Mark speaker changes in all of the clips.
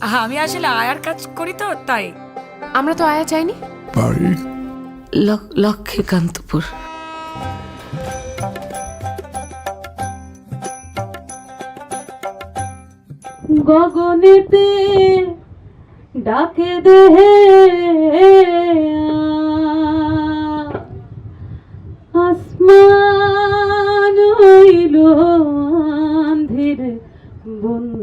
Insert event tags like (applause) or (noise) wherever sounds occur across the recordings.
Speaker 1: আমি আসলে আয়ার কাজ করি তো তাই।
Speaker 2: আমরা তো আয়া চাইনি?
Speaker 3: বাড়ি।
Speaker 2: লক্ষ্মীকান্তপুর।
Speaker 4: গগনেতে ডাকে দেহে আসমান হইল আন্ধের বন্ধু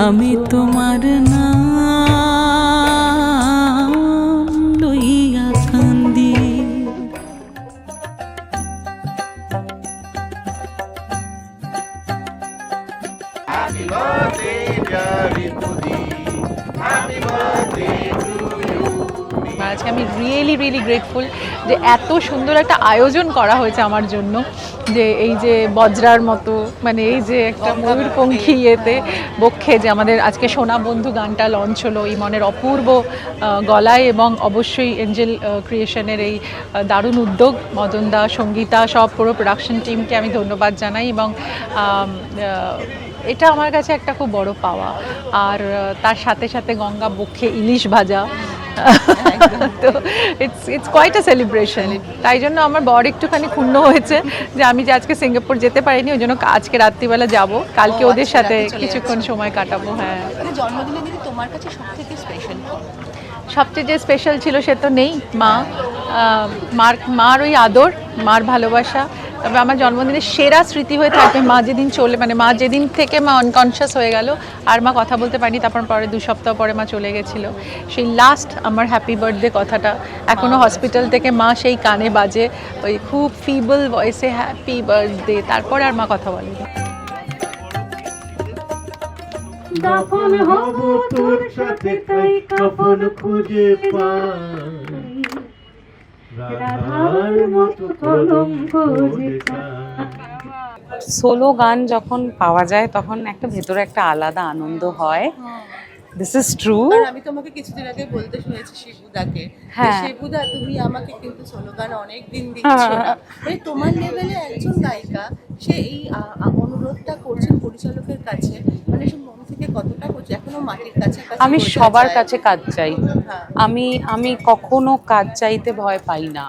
Speaker 5: আমি তোমার নাম লইয়া কান্দি।
Speaker 6: আজকে আমি রিয়েলি রিয়েলি গ্রেটফুল যে এত সুন্দর একটা আয়োজন করা হয়েছে আমার জন্য। যে এই যে বজ্রার মতো মানে এই যে একটা ময়ূরপঙ্খী ইয়েতে বক্ষে যে আমাদের আজকে সোনা বন্ধু গানটা লঞ্চ হলো ইমনের অপূর্ব গলায় এবং অবশ্যই এঞ্জেল ক্রিয়েশনের এই দারুণ উদ্যোগ মদন দা সঙ্গীতা সব পুরো প্রোডাকশন টিমকে আমি ধন্যবাদ জানাই এবং এটা আমার কাছে একটা খুব বড় পাওয়া। আর তার সাথে সাথে গঙ্গা বক্ষে ইলিশ ভাজা (laughs) তো it's it's quite a celebration তাই জন্য আমার বর একটুখানি ক্ষুণ্ণ হয়েছে যে আমি যে আজকে সিঙ্গাপুর যেতে পারিনি ওই জন্য আজকে রাত্রিবেলা যাব। কালকে ওদের সাথে কিছুক্ষণ সময় কাটাবো হ্যাঁ।
Speaker 7: মানে জন্মদিনে দিদি তোমার কাছে সব থেকে স্পেশাল
Speaker 6: সবচেয়ে যে স্পেশাল ছিল সে তো নেই মা। মার মার ওই আদর মার ভালোবাসা তবে আমার জন্মদিনের সেরা স্মৃতি হয়ে থাকবে মা যেদিন চলে মানে মা যেদিন থেকে মা আনকনশিয়াস হয়ে গেল, আর মা কথা বলতে পারিনি, তারপর পরে দু সপ্তাহ পরে মা চলে গেছিল। সেই লাস্ট আমার হ্যাপি বার্থডে কথাটা এখনও হসপিটাল থেকে মা সেই কানে বাজে, ওই খুব ফিবল ভয়েসে হ্যাপি বার্থডে তারপর আর মা কথা বলেনি।
Speaker 4: দাফন হব তোর সাথে কাফন খুঁজে রাধার মতো কলঙ্ক
Speaker 8: সোলো গান যখন পাওয়া যায় তখন একটা ভেতরে একটা আলাদা আনন্দ হয়। দিস ইজ ট্রু
Speaker 7: আমি তোমাকে কিছুদিন আগে বলতে শুনেছি শিবুদাকে
Speaker 8: হ্যাঁ।
Speaker 7: শিবুদা তুমি আমাকে কিন্তু সোলো গান অনেক দিন দিচ্ছ না। (laughs) মানে তোমার লেভেলে একজন গায়িকা সে এই অনুরোধটা করছেন পরিচালকের কাছে মানে সে মন থেকে কতটা করছে? এখনও মাটির কাছে
Speaker 8: আমি সবার কাছে কাজ চাই।
Speaker 7: হ্যাঁ।
Speaker 8: আমি আমি কখনো কাজ চাইতে ভয় পাই না।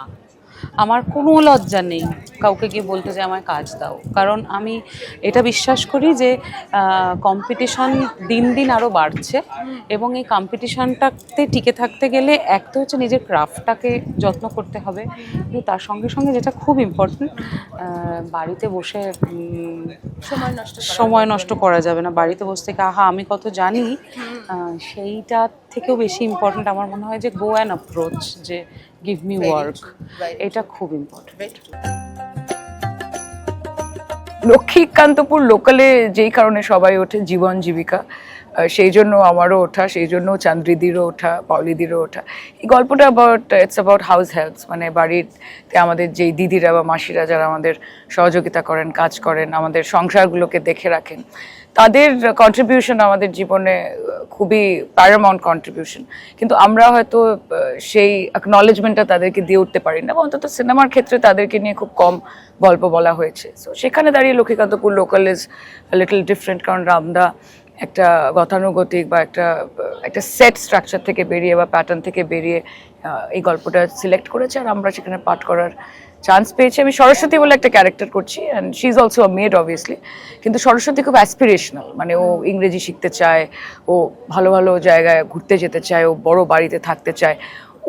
Speaker 8: আমার কোনো লজ্জা নেই কাউকে গিয়ে বলতে যে আমায় কাজ দাও। কারণ আমি এটা বিশ্বাস করি যে কম্পিটিশন দিন দিন আরও বাড়ছে এবং এই কম্পিটিশনটাতে টিকে থাকতে গেলে এক তো হচ্ছে নিজের ক্রাফটটাকে যত্ন করতে হবে। কিন্তু তার সঙ্গে সঙ্গে যেটা খুব ইম্পর্টেন্ট বাড়িতে বসে
Speaker 7: সময় নষ্ট করা
Speaker 8: সময় নষ্ট করা যাবে না। বাড়িতে বসে থেকে আহা আমি কত জানি। সেইটা থেকেও বেশি ইম্পর্ট্যান্ট আমার মনে হয় যে গো অ্যান্ড অ্যাপ্রোচ যে গিভ মি ওয়ার্ক এটা খুব ইম্পর্টেন্ট
Speaker 9: লক্ষ্মীকান্তপুর লোকালে যেই কারণে সবাই ওঠে জীবন জীবিকা সেই জন্য আমারও ওঠা, সেই জন্য চান্দ্রিদিরও ওঠা পাউলিদিরও ওঠা। এই গল্পটা about it's about house helps মানে বাড়িতে আমাদের যেই দিদিরা বা মাসিরা যারা আমাদের সহযোগিতা করেন, কাজ করেন, আমাদের সংসারগুলোকে দেখে রাখেন, তাদের কন্ট্রিবিউশন আমাদের জীবনে খুবই প্যারামাউন্ট কন্ট্রিবিউশন কিন্তু আমরা হয়তো সেই অ্যাকনলেজমেন্টটা তাদেরকে দিয়ে উঠতে পারি না, বা অন্তত সিনেমার ক্ষেত্রে তাদেরকে নিয়ে খুব কম গল্প বলা হয়েছে। সো সেখানে দাঁড়িয়ে Lakshmikantapur local is little different কারণ রামদা একটা গতানুগতিক বা একটা একটা সেট স্ট্রাকচার থেকে বেরিয়ে বা প্যাটার্ন থেকে বেরিয়ে এই গল্পটা সিলেক্ট করেছে আর আমরা সেখানে পাঠ করার চান্স পেয়েছি। আমি সরস্বতী বলে একটা ক্যারেক্টার করছি and she is also a maid obviously কিন্তু সরস্বতী খুব অ্যাসপিরেশনাল মানে ও ইংরেজি শিখতে চায়, ও ভালো ভালো জায়গায় ঘুরতে যেতে চায়, ও বড় বাড়িতে থাকতে চায়।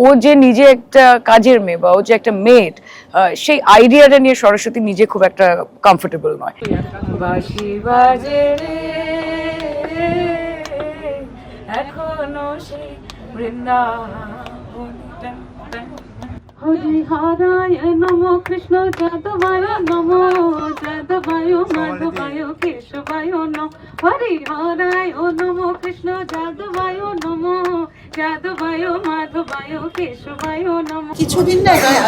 Speaker 9: ও যে নিজে একটা কাজের মেয়ে বা ও যে একটা মেড সেই আইডিয়াটা নিয়ে সরস্বতী নিজে খুব একটা কমফোর্টেবল নয়।
Speaker 4: এখনও সেই বৃন্দাবন। হরি হরায় নম কৃষ্ণ যাদবায় নম যাদবায় মাধবায় কেশবায় নম। হরায় নম কৃষ্ণ যাদবায় নম যাদবায় মাধবায় কেশবায় নম।
Speaker 7: কিছুদিন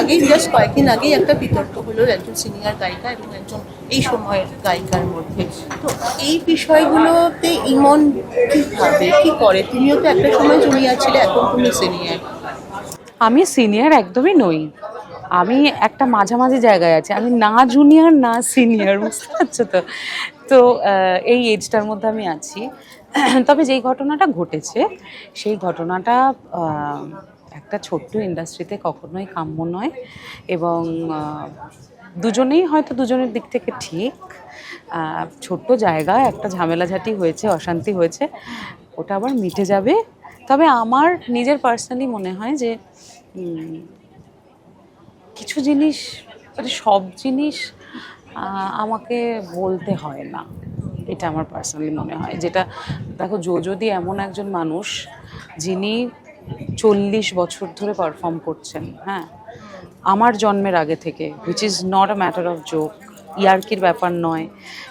Speaker 7: আগেই জাস্ট কয়েকদিন আগেই একটা বিতর্ক হলো একজন সিনিয়র গায়িকা এবং একজন এই সময়ের গায়িকার মধ্যে। তো এই বিষয়গুলোতে ইমন কি ভাবে কি করে? তুমিও তো একটা সময় জুনিয়র ছিলে এখন তুমি সিনিয়র।
Speaker 8: আমি সিনিয়র একদমই নই। আমি একটা মাঝামাঝি জায়গায় আছি। আমি না জুনিয়র না সিনিয়র বুঝতে পারছ তো? তো এই এজটার মধ্যে আমি আছি। তবে যেই ঘটনাটা ঘটেছে, সেই ঘটনাটা একটা ছোট্ট ইন্ডাস্ট্রিতে কখনোই কাম্য নয় এবং দুজনেই হয়তো দুজনের দিক থেকে ঠিক। ছোট্ট জায়গায় একটা ঝামেলাঝাটি হয়েছে, অশান্তি হয়েছে। ওটা আবার মিটে যাবে। তবে আমার নিজের পার্সোনালি মনে হয় যে কিছু জিনিস মানে সব জিনিস আমাকে বলতে হয় না। এটা আমার পার্সোনালি মনে হয়। যেটা, দেখো জো যদি এমন একজন মানুষ যিনি চল্লিশ বছর ধরে পারফর্ম করছেন হ্যাঁ? আমার জন্মের আগে থেকে which is not a matter of joke ইয়ার্কির ব্যাপার নয়।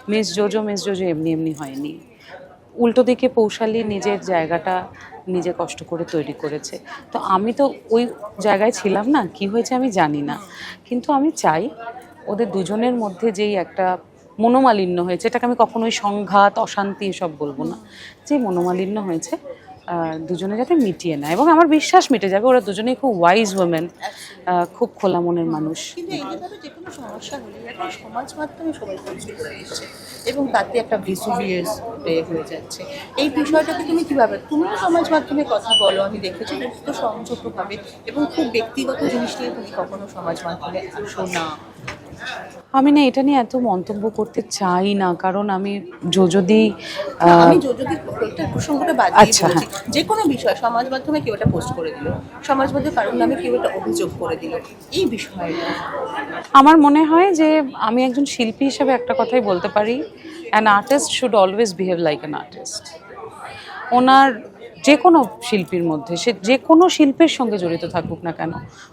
Speaker 8: মিস জোজো মিস জোজো এমনি এমনি হয়নি। উল্টো দিকে পৌশালী নিজের জায়গাটা নিজে কষ্ট করে তৈরি করেছে। তো আমি তো ওই জায়গায় ছিলাম না, কি হয়েছে আমি জানি না। কিন্তু আমি চাই ওদের দুজনের মধ্যে যেই একটা মনোমালিন্য হয়েছে, এটাকে আমি কখনোই সংঘাত, অশান্তি এসব বলব না। যে মনোমালিন্য হয়েছে দুজনে যাতে মিটিয়ে নেয় এবং আমার বিশ্বাস মিটে যাবে, ওরা দুজনেই খুব ওয়াইজ ওয়েমেন খুব খোলা মনের মানুষ।
Speaker 7: সমস্যা হলে এখন সমাজ মাধ্যমে সবাই প্রচুর হয়ে এসছে এবং তাতে একটা ভিসুভিয়াস হয়ে যাচ্ছে। এই বিষয়টাকে তুমি কীভাবে তুমিও সমাজ মাধ্যমে কথা বলো, আমি দেখেছি তো সংযতভাবে এবং খুব ব্যক্তিগত জিনিস নিয়ে তুমি কখনো সমাজ মাধ্যমে আসো না।
Speaker 8: আমি না এটা নিয়ে এত মন্তব্য করতে চাই না কারণ আমি যদি
Speaker 7: আমি যদি একটা প্রসঙ্গটা বাদ
Speaker 8: আচ্ছা,
Speaker 7: যে কোনো বিষয় সমাজ মাধ্যমে কেউ একটা পোস্ট করে দিল সমাজ মাধ্যমে কারোর নামে কেউ একটা অভিযোগ করে দিল এই বিষয়টা
Speaker 8: আমার মনে হয় যে আমি একজন শিল্পী হিসেবে একটা কথাই বলতে পারি an artist should always behave like an artist ওনার যে কোনো শিল্পীর মধ্যে সে যে কোনো শিল্পের সঙ্গে জড়িত থাকুক না কেন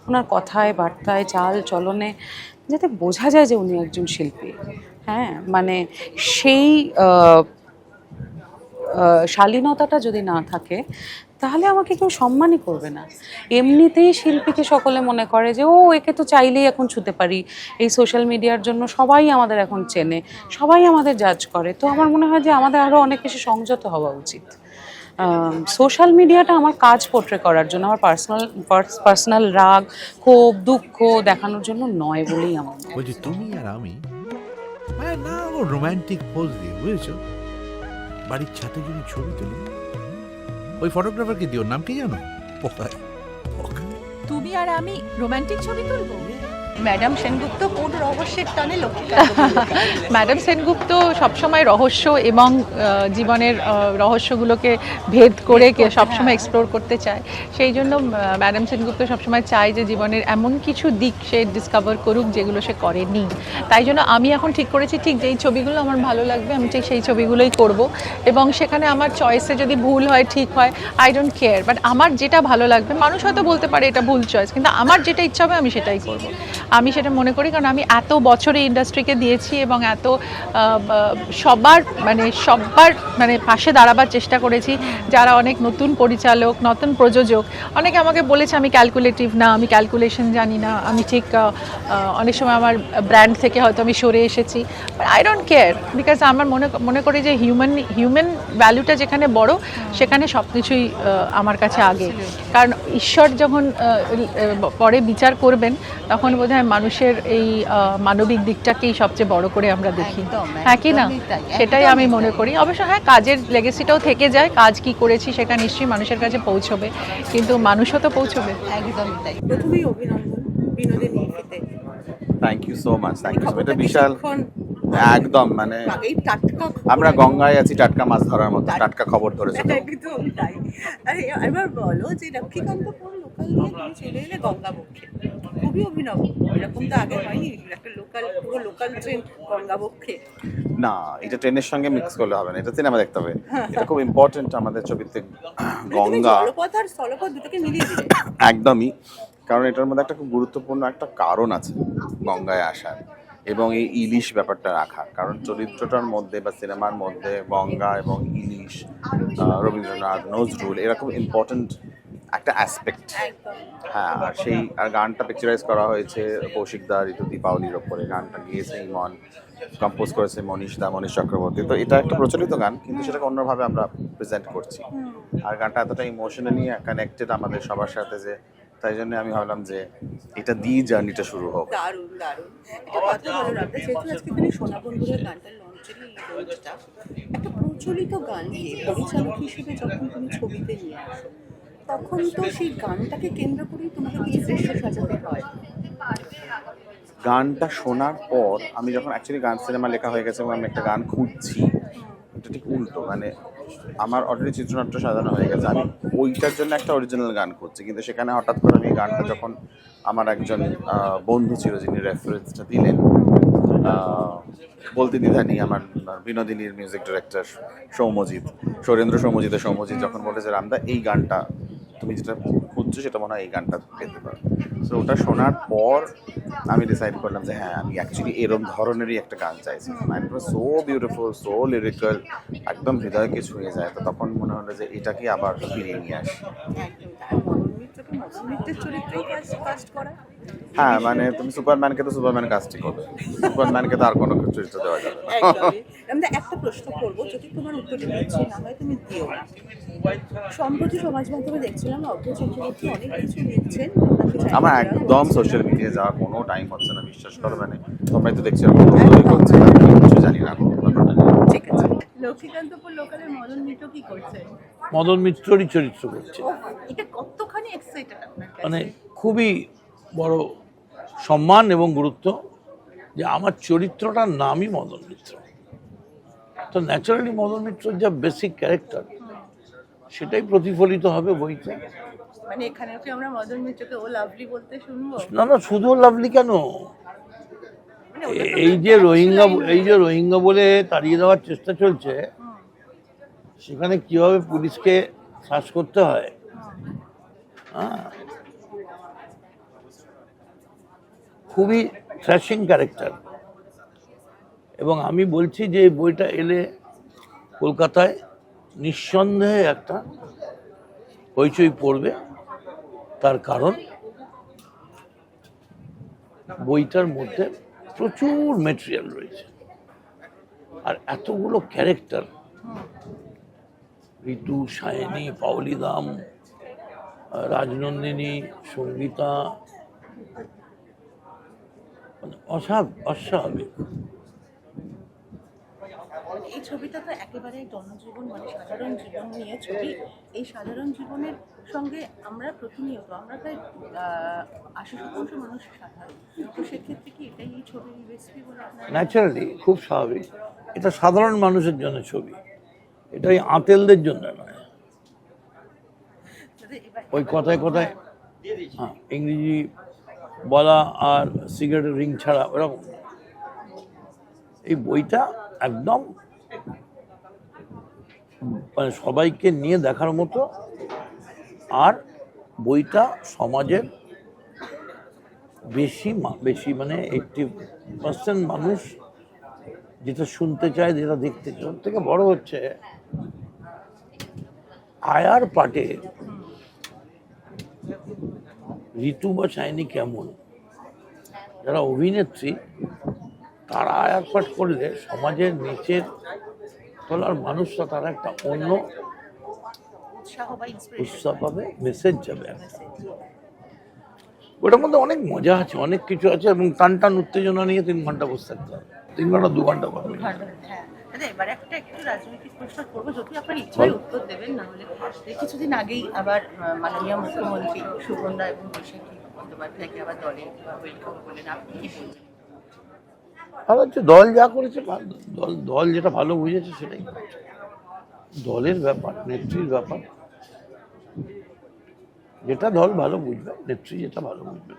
Speaker 8: ওনার কথায় বার্তায় চাল চলনে যাতে বোঝা যায় যে উনি একজন শিল্পী। হ্যাঁ মানে সেই শালীনতাটা যদি না থাকে, তাহলে আমাকে কেউ সম্মানই করবে না। এমনিতেই শিল্পীকে সকলে মনে করে যে, ও, একে তো চাইলেই এখন ছুতে পারি। এই সোশ্যাল মিডিয়ার জন্য সবাই আমাদের এখন চেনে, সবাই আমাদের জাজ করে। তো আমার মনে হয় যে আমাদের আরও অনেক বেশি সংযত হওয়া উচিত। সোশ্যাল মিডিয়াটা আমার কাজ পোট্রে করার জন্য আমার পার্সোনাল পার্সোনাল রাগ ক্ষোভ দুঃখ দেখানোর জন্য নয় বলেই আমার।
Speaker 3: বলছি তুমি আর আমি মানে না ও রোমান্টিক পোজ দিয়ে বুঝেছ? বাড়ির ছাতে যদি ছবি তুলি ওই ফটোগ্রাফারকে দিও নাম কি জানো? পোকায়
Speaker 1: তুমি আর আমি রোমান্টিক ছবি তুলবো?
Speaker 7: ম্যাডাম সেনগুপ্ত কোন রহস্যের টানে লক্ষ্মী (laughs)
Speaker 6: ম্যাডাম সেনগুপ্ত সবসময় রহস্য এবং জীবনের রহস্যগুলোকে ভেদ করে সবসময় এক্সপ্লোর করতে চায়। সেই জন্য ম্যাডাম সেনগুপ্ত সবসময় চায় যে জীবনের এমন কিছু দিক সে ডিসকভার করুক যেগুলো সে করেনি। তাই জন্য আমি এখন ঠিক করেছি ঠিক যেই ছবিগুলো আমার ভালো লাগবে আমি ঠিক সেই ছবিগুলোই করব। এবং সেখানে আমার চয়েসে যদি ভুল হয় ঠিক হয় আই ডোন্ট কেয়ার বাট আমার যেটা ভালো লাগবে মানুষ হয়তো বলতে পারে এটা ভুল চয়েস কিন্তু আমার যেটা ইচ্ছা হবে আমি সেটাই করব। আমি সেটা মনে করি কারণ আমি এত বছর ইন্ডাস্ট্রিকে দিয়েছি এবং এত সবার মানে সবার মানে পাশে দাঁড়াবার চেষ্টা করেছি। যারা অনেক নতুন পরিচালক নতুন প্রযোজক অনেকে আমাকে বলেছে আমি ক্যালকুলেটিভ না আমি ক্যালকুলেশন জানি না আমি ঠিক অনেক সময় আমার ব্র্যান্ড থেকে হয়তো আমি সরে এসেছি। আই ডোন্ট কেয়ার বিকজ আমার মনে মনে করি যে হিউম্যান হিউম্যান ভ্যালুটা যেখানে বড় সেখানে সব কিছুই আমার কাছে আগে। কারণ ঈশ্বর যখন পরে বিচার করবেন তখন বোধহয় মানুষের এই আহ, মানবিক দিকটাকেই সবচেয়ে বড় করে আমরা দেখি। হ্যাঁ কি না? সেটাই আমি মনে করি। অবশ্য হ্যাঁ কাজের লেগেসিটাও থেকে যায় কাজ কি করেছি সেটা নিশ্চয়ই মানুষের কাছে পৌঁছবে কিন্তু মানুষও তো পৌঁছবে।
Speaker 7: একদমই তাই। প্রথমেই অভিনন্দন Binodini
Speaker 10: thank you so much thank you এটা বিশাল একদম মানে
Speaker 7: এই টাটকা
Speaker 10: আমরা গঙ্গায় আছি টাটকা মাছ ধরার মতো টাটকা খবর ধরেছে।
Speaker 7: একদম তাই। আরে এবার বলো যে লক্ষ্মীকান্তপুর লোকাল নিয়ে তুমি চলে এলে গঙ্গাবক্ষে খুবই অভিনব। এরকম তো আগে হয়নি। একটা লোকাল পুরো লোকাল ট্রেন গঙ্গাবক্ষে
Speaker 10: না এটা ট্রেনের সঙ্গে মিক্স করলে হবে না। এটা সিনেমা দেখতে হবে। এটা খুব ইম্পর্টেন্ট আমাদের ছবিতে। গঙ্গা
Speaker 7: জলপথ আর স্থলপথ দুটোকে মিলিয়ে দিলে।
Speaker 10: একদমই। কারণ এটার মধ্যে একটা খুব গুরুত্বপূর্ণ একটা কারণ আছে গঙ্গায় আসার। এবং এই ইলিশ ব্যাপারটা রাখা কারণ চরিত্রটার মধ্যে বা সিনেমার মধ্যে গঙ্গা এবং ইলিশ রবীন্দ্রনাথ নজরুল এরকম ইম্পর্টেন্ট একটা অ্যাসপেক্ট হ্যাঁ আর সেই আর গানটা পিকচারাইজ করা হয়েছে কৌশিক দা ঋতু দীপাবলির ওপরে। গানটা গিয়েছে ইমন কম্পোজ করেছে মনীষ দা মনীষ চক্রবর্তী। তো এটা একটা প্রচলিত গান কিন্তু সেটাকে অন্যভাবে আমরা প্রেজেন্ট করছি। আর গানটা এতটা ইমোশনালি কানেক্টেড আমাদের সবার সাথে যে তাই জন্য আমি ভাবলাম যে এটা দিয়ে জার্নিটা শুরু হোক।
Speaker 7: দারুণ দারুণ। এটা কথা বলো রাবদা যেহেতু আজকে তুমি সোনা বন্ধুরের গানটা লঞ্চেরই একটা প্রচলিত গানকে পরিচালক হিসেবে যখন তুমি ছবিতে নিয়ে আসো তখন তো সেই গানটাকে কেন্দ্র করেই তোমাকে দৃশ্য সাজাতে হয়।
Speaker 10: গানটা শোনার পর আমি যখন অ্যাকচুয়ালি গান সিনেমা লেখা হয়ে গেছে এবং আমি একটা গান খুঁজছি, এটা ঠিক উল্টো মানে আমার অলরেডি চিত্রনাট্য সাজানো হয়ে গেছে। আমি ওইটার জন্য একটা অরিজিনাল গান খুঁজছি, কিন্তু সেখানে হঠাৎ করে আমি গানটা যখন আমার একজন বন্ধু ছিল যিনি রেফারেন্সটা দিলেন বলতে দ্বিধা নেই, আমার বিনোদিনীর মিউজিক ডিরেক্টর সৌম্যজিৎ সৌরেন্দ্র সৌম্যজিতের সৌম্যজিৎ যখন বলেছে, রামদা, এই গানটা তুমি যেটা খুঁজছো সেটা মনে হয় এই গানটা পেতে পারো। সো ওটা শোনার পর আমি ডিসাইড করলাম যে হ্যাঁ আমি অ্যাকচুয়ালি এরম ধরনেরই একটা গান চাইছি mind so beautiful so lyrical একদম হৃদয়কে ছুঁয়ে যায়। তো তখন মনে হলো যে এটাকে আবার ফিরিয়ে নিয়ে আসি।
Speaker 7: চরিত্রেই কাস্ট করা?
Speaker 10: হ্যাঁ মানে তুমি সুপারম্যানকে তো সুপারম্যান কাজটি করবে। সুপারম্যানকে তো আর কোনো চরিত্র দেওয়া যাবে না।
Speaker 7: একটা প্রশ্ন করব যদি তোমার উত্তরটা দিচ্ছি না হয় তুমি দিও না। সম্প্রতি সমাজ মাধ্যমে দেখছিলাম চক্রবর্তী অনেক কিছু লিখছেন
Speaker 10: আমার একদম সোশ্যাল মিডিয়ায় যাওয়া কোনো টাইম হচ্ছে না বিশ্বাস করো মানে তোমরাই তো দেখছি আমি কিছু জানি না কোনো ব্যাপারটা জানি না।
Speaker 7: ঠিক আছে লক্ষ্মীকান্তপুর লোকালের মদন মিত্র কি করছে?
Speaker 11: মদন মিত্ররই চরিত্র করছে।
Speaker 7: এটা কতখানি এক্সাইটেড আপনার
Speaker 11: মানে খুবই বড় সম্মান এবং গুরুত্ব যে আমার চরিত্রটার নামই মদন মিত্র। তো ন্যাচারালি মদন মিত্রর যা বেসিক ক্যারেক্টার সেটাই প্রতিফলিত হবে বইতে।
Speaker 7: মানে এখানে কি আমরা মদন মিত্রকে ও লাভলি বলতে শুনব?
Speaker 11: না না শুধু লাভলি কেন? এই যে রোহিঙ্গা এই যে রোহিঙ্গা বলে তাড়িয়ে দেওয়ার চেষ্টা চলছে সেখানে কীভাবে পুলিশকে শ্বাস করতে হয়? হ্যাঁ। খুবই থ্র্যাশিং ক্যারেক্টার এবং আমি বলছি যে বইটা এলে কলকাতায় নিঃসন্দেহে একটা হইচই পড়বে তার কারণ বইটার মধ্যে প্রচুর মেটেরিয়াল রয়েছে। আর এতগুলো ক্যারেক্টার ঋতু, সায়নী পাওলি দাম রাজনন্দিনী, সঙ্গীতা মানে অসাব অস্বাভাবিক।
Speaker 7: এই ছবিটা তো একেবারে জনজীবন মানে সাধারণ জীবন নিয়ে ছবি। এই সাধারণ জীবনের সঙ্গে আমরা প্রতিনিয়ত আমরা প্রায় আশি শতাংশ মানুষ সাধারণ। তো সেক্ষেত্রে কি এটাই এই ছবির রেসিপি বলে
Speaker 11: ন্যাচারালি খুব স্বাভাবিক। এটা সাধারণ মানুষের জন্য ছবি। এটাই আঁতেলদের জন্য নয়। ওই কথায় কথায় হ্যাঁ ইংরেজি বলা আর সিগারেটের রিং ছাড়া ওরকম। এই বইটা একদম মানে সবাইকে নিয়ে দেখার মতো আর বইটা সমাজের বেশি বেশি মানে এইটটি পার্সেন্ট মানুষ যেটা শুনতে চায়, যেটা দেখতে চায়, ওর থেকে বড় হচ্ছে আয়ার পাটে ঋতু বা শাইনি কেমন? যারা অভিনেত্রী, তারা আয়ার পাঠ করলে সমাজের নিচের তলার মানুষরা, তারা একটা অন্য
Speaker 7: উৎসাহ
Speaker 11: পাবে মেসেজ যাবে ওটার মধ্যে অনেক মজা আছে অনেক কিছু আছে এবং টান টান উত্তেজনা নিয়ে তিন ঘণ্টা বসে থাকতে হবে। তিন ঘণ্টা দু ঘণ্টা পাবে
Speaker 7: হ্যাঁ। এবার একটা একটু রাজনৈতিক প্রশ্ন করব। যদি আপনার ইচ্ছায় উত্তর দেবেন না হলে কিছুদিন আগেই আবার মাননীয় মুখ্যমন্ত্রী সুগন্ধা এবং বৈশাখী বন্দ্যোপাধ্যায়কে আবার দলে ওয়েলকাম করলেন আপনি কি বলবেন?
Speaker 11: আর হচ্ছে দল যা করেছে দল দল যেটা ভালো বুঝেছে সেটাই দলের ব্যাপার নেত্রীর ব্যাপার। যেটা দল ভালো বুঝবে নেত্রী যেটা ভালো বুঝবে।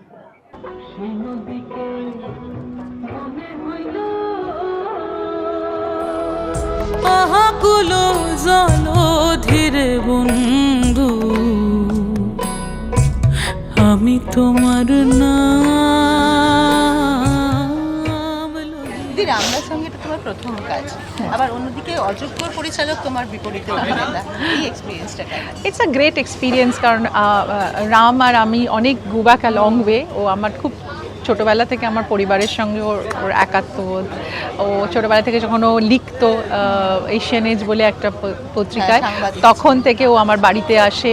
Speaker 5: আহাকুলো জলধিরে বন্ধু আমি তোমার নাম
Speaker 7: দিদি এটা তোমার প্রথম কাজ। আবার অন্যদিকে অযোগ্য পরিচালক তোমার বিপরীতে অভিনেতা এই এক্সপিরিয়েন্সটা
Speaker 6: ইটস আ গ্রেট এক্সপিরিয়েন্স কারণ রাম আর আমি অনেক go back a long way ও আমার খুব ছোটোবেলা থেকে আমার পরিবারের সঙ্গে ওর ওর একাত্মবোধ ও ছোটোবেলা থেকে যখন ও লিখতো এশিয়ান এজ বলে একটা পত্রিকায়
Speaker 7: হ্যাঁ,
Speaker 6: তখন থেকে ও আমার বাড়িতে আসে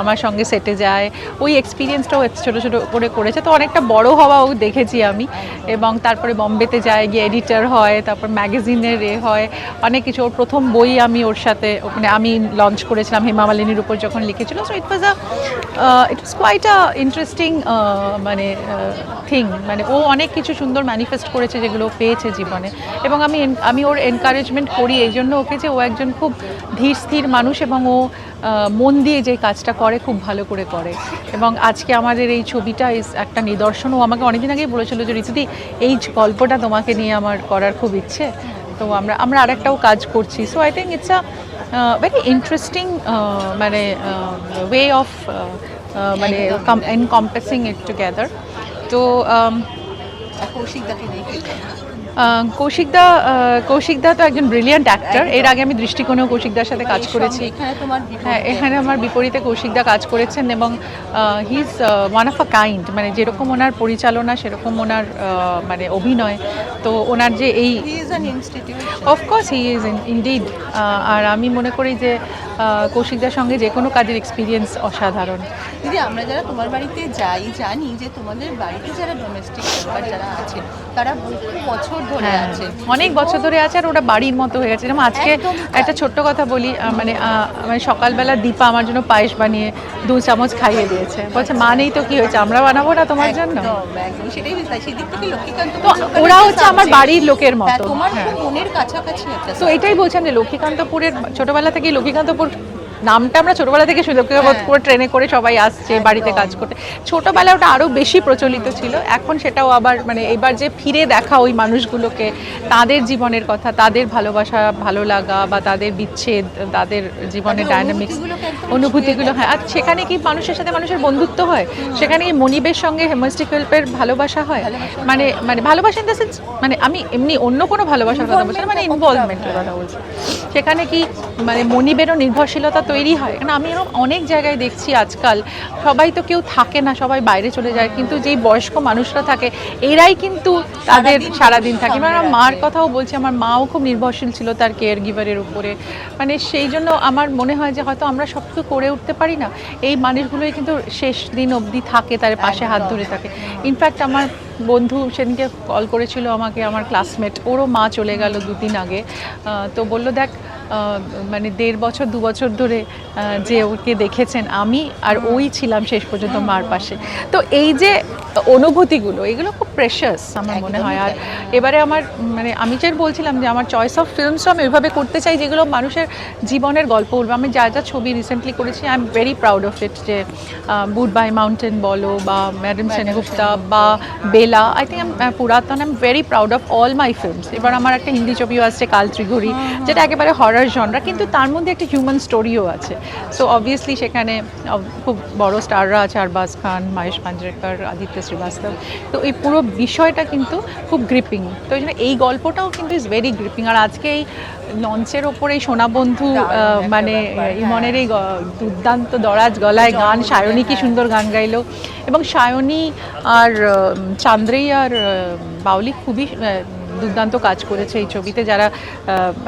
Speaker 6: আমার সঙ্গে সেটে যায়। ওই এক্সপিরিয়েন্সটাও ছোটো ছোটো করে করেছে। তো অনেকটা বড় হওয়াও দেখেছি আমি। এবং তারপরে বম্বেতে যায় গিয়ে এডিটার হয় তারপর ম্যাগাজিনের এ হয়। অনেক কিছু। ওর প্রথম বই আমি ওর সাথে মানে আমি লঞ্চ করেছিলাম হেমা মালিনীর উপর যখন লিখেছিল। So it was a it was quite a interesting মানে থিং মানে ও অনেক কিছু সুন্দর ম্যানিফেস্ট করেছে যেগুলো পেয়েছে জীবনে। এবং আমি আমি ওর এনকারেজমেন্ট করি এই জন্য ওকে যে ও একজন খুব ধীর স্থির মানুষ এবং ও মন দিয়ে যে কাজটা করে খুব ভালো করে করে। এবং আজকে আমাদের এই ছবিটা একটা নিদর্শন। ও আমাকে অনেকদিন আগেই বলেছিল যে ঋতুদি এই গল্পটা তোমাকে নিয়ে আমার করার খুব ইচ্ছে। তো আমরা আমরা আরেকটাও কাজ করছি। So I think it's a very interesting মানে ওয়ে অফ মানে এনকম্পেসিং ইট টুগেদার তো
Speaker 7: আর কৌশিকদাকে নিয়ে কি
Speaker 6: আহ, কৌশিকদা কৌশিকদা তো একজন ব্রিলিয়ান্ট অ্যাক্টর এর আগে আমি দৃষ্টিকোণেও কৌশিকদার সাথে কাজ করেছি। হ্যাঁ এখানে আমার বিপরীতে কৌশিকদা কাজ করেছেন এবং he is one of a kind মানে যেরকম ওনার পরিচালনা সেরকম ওনার মানে অভিনয়। তো ওনার যে এই. Of course he is indeed আর আমি মনে করি যে কৌশিকদার সঙ্গে যে কোনো কাজের এক্সপিরিয়েন্স অসাধারণ।
Speaker 7: দিদি আমরা যারা তোমার বাড়িতে যাই জানি যে তোমাদের বাড়িতে যারা ডোমেস্টিক যারা আছে তারা বহু বছর ধরে
Speaker 6: হ্যাঁ,
Speaker 7: আছে।
Speaker 6: অনেক বছর ধরে আছে আর ওটা বাড়ির মতো হয়ে গেছে। যেমন আজকে একটা ছোট্ট কথা বলি মানে মানে সকালবেলা দীপা আমার জন্য পায়েস বানিয়ে দু চামচ খাইয়ে দিয়েছে। বলছে মা নেই তো কি হয়েছে? আমরা বানাবো না তোমার জন্য? তো ওরা হচ্ছে আমার বাড়ির লোকের
Speaker 7: হ্যাঁ,
Speaker 6: মতো হ্যাঁ।
Speaker 7: মনের কাছাকাছি
Speaker 6: তো এটাই বলছেন যে লক্ষ্মীকান্তপুরের ছোটবেলা থেকে লক্ষ্মীকান্তপুর নামটা আমরা ছোটবেলা থেকে শুধু লক্ষ্মীকান্তপুর ট্রেনে করে সবাই আসছে বাড়িতে কাজ করতে। ছোটবেলায় ওটা আরও বেশি প্রচলিত ছিল। এখন সেটাও আবার মানে এবার যে ফিরে দেখা ওই মানুষগুলোকে তাদের জীবনের কথা তাদের ভালোবাসা ভালো লাগা বা তাদের বিচ্ছেদ তাদের জীবনের ডায়নামিক্স অনুভূতিগুলো হ্যাঁ আর সেখানে কি মানুষের সাথে মানুষের বন্ধুত্ব হয়? সেখানে কি মনিবের সঙ্গে হেমস্টিক হেল্পের ভালোবাসা হয়? মানে মানে ভালোবাসা ইন দ্য সেন্স মানে আমি এমনি অন্য কোনো ভালোবাসার কথা বলছি মানে ইনভলভমেন্টের কথা বলছি। সেখানে কি মানে মনিবেরও নির্ভরশীলতা তৈরি হয়। কারণ আমি এরকম অনেক জায়গায় দেখছি আজকাল সবাই তো কেউ থাকে না সবাই বাইরে চলে যায় কিন্তু যেই বয়স্ক মানুষরা থাকে এরাই কিন্তু তাদের
Speaker 7: সারাদিন
Speaker 6: থাকে। মানে আমার মার কথাও বলছি আমার মাও খুব নির্ভরশীল ছিল তার কেয়ার গিভারের উপরে। মানে সেই জন্য আমার মনে হয় যে হয়তো আমরা সব কিছু করে উঠতে পারি না। এই মানুষগুলোই কিন্তু শেষ দিন অবধি থাকে তার পাশে হাত ধরে থাকে। ইনফ্যাক্ট আমার বন্ধু সেদিনকে কল করেছিল আমাকে আমার ক্লাসমেট ওরও মা চলে গেল দুদিন আগে। তো বলল দেখ মানে দেড় বছর দু বছর ধরে যে ওকে দেখেছেন আমি আর ওই ছিলাম শেষ পর্যন্ত মার পাশে। তো এই যে অনুভূতিগুলো এগুলো খুব প্রেশাস আমার মনে হয়। আর এবারে আমার মানে আমি যে বলছিলাম যে আমার চয়েস অফ ফিল্মসও আমি ওইভাবে করতে চাই যেগুলো মানুষের জীবনের গল্প বলব আমি যা যা ছবি রিসেন্টলি করেছি I am very proud of it যে বুড বাই মাউন্টেন বলো বা ম্যাডাম সেনগুপ্তা বা বেলা আই থিঙ্ক পুরাতন। I am very proud of all my films এবার আমার একটা হিন্দি ছবিও আসছে কাল ত্রিঘড়ি যেটা একেবারে হরার জনরা কিন্তু তার মধ্যে একটা হিউম্যান স্টোরিও আছে। সো অবভিয়াসলি সেখানে খুব বড় স্টাররা আছে আরবাজ খান মহেশ মাঞ্জরেকর আদিত্য শ্রীবাস্তব। তো এই পুরো বিষয়টা কিন্তু খুব গ্রিপিং তো ওই জন্য এই গল্পটাও কিন্তু ইজ ভেরি গ্রিপিং আর আজকে এই লঞ্চের ওপরে এই সোনাবন্ধু মানে ইমনের এই দুর্দান্ত দরাজ গলায় গান সায়নী কি সুন্দর গান গাইলো। এবং সায়নী আর চান্দ্রেই আর বাউলি খুবই দুর্দান্ত কাজ করেছে এই ছবিতে যারা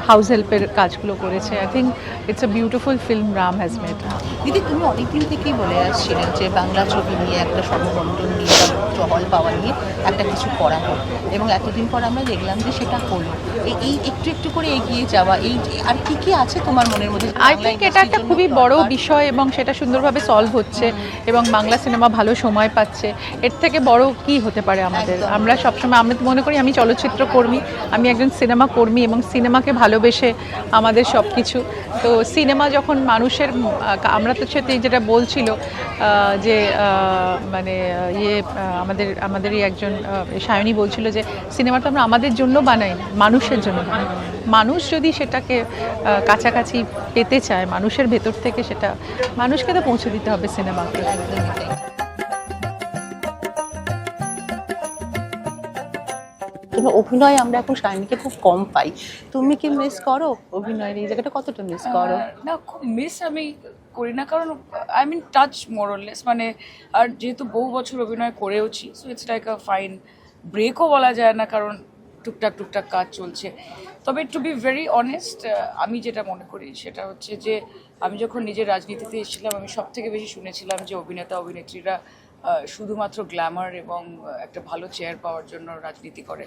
Speaker 6: হাউস হেল্পের কাজগুলো করেছে। I think it's a beautiful film Ram has made
Speaker 7: দিদি তুমি অনেকদিন থেকেই বলে আসছিলেন যে বাংলা ছবি নিয়ে একটা সমবন্টন নিয়ে বা টহল পাওয়া নিয়ে একটা কিছু করা হোক। এবং এতদিন পর আমরা দেখলাম যে সেটা হলো। এই- একটু একটু করে এগিয়ে যাওয়া এই আর কি কি আছে তোমার মনের মধ্যে?
Speaker 6: আই থিঙ্ক এটা একটা খুবই বড় বিষয় এবং সেটা সুন্দরভাবে সলভ হচ্ছে এবং বাংলা সিনেমা ভালো সময় পাচ্ছে। এর থেকে বড় কি হতে পারে আমাদের? আমরা সবসময় আমি মনে করি আমি চলচ্চিত্র কর্মী, আমি একজন সিনেমা কর্মী এবং সিনেমাকে ভালোবেসে আমাদের সব কিছু তো সিনেমা যখন মানুষের আমরা তো সেটাই যেটা বলছিল যে মানে ইয়ে আমাদের, আমাদেরই একজন সায়নী বলছিল যে সিনেমাটা আমরা আমাদের জন্য বানাই মানুষের জন্য বানাই মানুষ যদি সেটাকে কাছাকাছি পেতে চায়, মানুষের ভেতর থেকে সেটা, মানুষকে তো পৌঁছে দিতে হবে সিনেমাকে।
Speaker 7: একদমই অভিনয় আমরা এখন শাইনিকে খুব কম পাই। তুমি কি মিস করো অভিনয়ের? এই জায়গাটা কতটা মিস করো?
Speaker 9: না খুব মিস আমি করি না কারণ আই মিন টাচ মোরলেস মানে আর যেহেতু বহু বছর অভিনয় করেওছি so it's like a fine ব্রেকও বলা যায় না কারণ টুকটাক টুকটাক কাজ চলছে। তবে টু বি ভেরি অনেস্ট আমি যেটা মনে করি সেটা হচ্ছে যে আমি যখন নিজের রাজনীতিতে এসেছিলাম আমি সব থেকে বেশি শুনেছিলাম যে অভিনেতা অভিনেত্রীরা শুধুমাত্র গ্ল্যামার এবং একটা ভালো চেয়ার পাওয়ার জন্য রাজনীতি করে।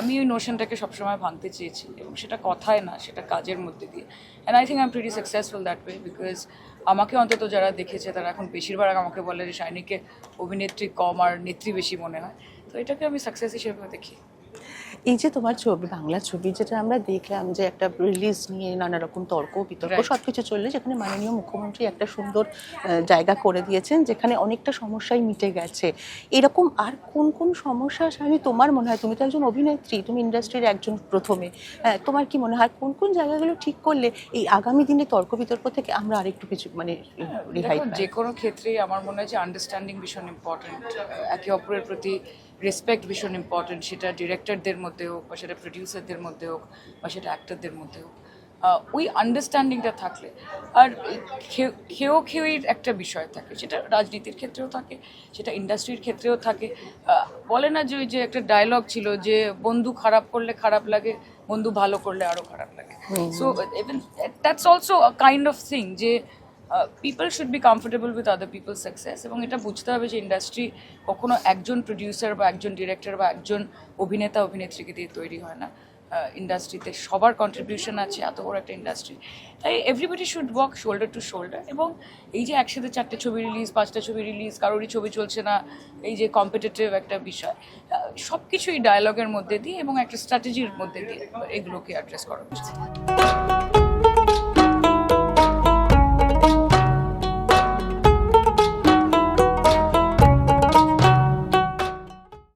Speaker 9: আমি ওই নোশনটাকে সবসময় ভাঙতে চেয়েছি এবং সেটা কথায় না, সেটা কাজের মধ্যে দিয়ে। And I think I am pretty successful that way because আমাকে অন্তত যারা দেখেছে, তারা এখন বেশিরভাগ আমাকে বলে যে, শাইনিকে অভিনেত্রী কম আর নেত্রী বেশি মনে হয়। তো এটাকে আমি সাকসেস হিসেবে দেখি।
Speaker 7: এই যে তোমার ছবি বাংলা ছবি যেটা আমরা দেখলাম যে একটা রিলিজ নিয়ে নানা রকম তর্ক বিতর্ক. সবকিছু চললে যেখানে মাননীয় মুখ্যমন্ত্রী একটা সুন্দর জায়গা করে দিয়েছেন যেখানে অনেকটা সমস্যাই মিটে গেছে। এরকম আর কোন কোন সমস্যা আমি তোমার মনে হয় তুমি তো একজন অভিনেত্রী তুমি ইন্ডাস্ট্রির একজন প্রথমে। হ্যাঁ, তোমার কি মনে হয় কোন কোন জায়গাগুলো ঠিক করলে এই আগামী দিনে তর্ক বিতর্ক থেকে আমরা আরেকটু কিছু মানে রেহাই
Speaker 9: যে কোনো ক্ষেত্রেই আমার মনে হয় যে আন্ডারস্ট্যান্ডিং ভীষণ ইম্পর্টেন্ট একে অপরের প্রতি রেসপেক্ট ভীষণ ইম্পর্টেন্ট সেটা ডিরেক্টরদের মধ্যে হোক বা সেটা প্রডিউসারদের মধ্যে হোক বা সেটা অ্যাক্টরদের মধ্যে হোক। ওই আন্ডারস্ট্যান্ডিংটা থাকলে আর খেয়েও খেয়ের একটা বিষয় থাকে সেটা রাজনীতির ক্ষেত্রেও থাকে সেটা ইন্ডাস্ট্রির ক্ষেত্রেও থাকে। বলে না যে ওই যে একটা ডায়লগ ছিল যে বন্ধু খারাপ করলে খারাপ লাগে বন্ধু ভালো করলে আরও খারাপ লাগে। So even that's also a kind of thing যে people should be comfortable with other people success এবং এটা বুঝতে হবে যে ইন্ডাস্ট্রি কখনো একজন প্রডিউসার বা একজন ডিরেক্টর বা একজন অভিনেতা, অভিনেত্রীকে দিয়ে তৈরি হয় না। ইন্ডাস্ট্রিতে সবার কন্ট্রিবিউশন আছে, এত বড় একটা ইন্ডাস্ট্রি তাই everybody should work shoulder to shoulder এবং এই যে একসাথে চারটে ছবি রিলিজ পাঁচটা ছবি রিলিজ কারোরই ছবি চলছে না, এই যে কম্পিটিটিভ একটা বিষয় সব কিছুই ডায়ালগের মধ্যে দিয়ে এবং একটা স্ট্র্যাটেজির মধ্যে দিয়ে এগুলোকে অ্যাড্রেস করা উচিত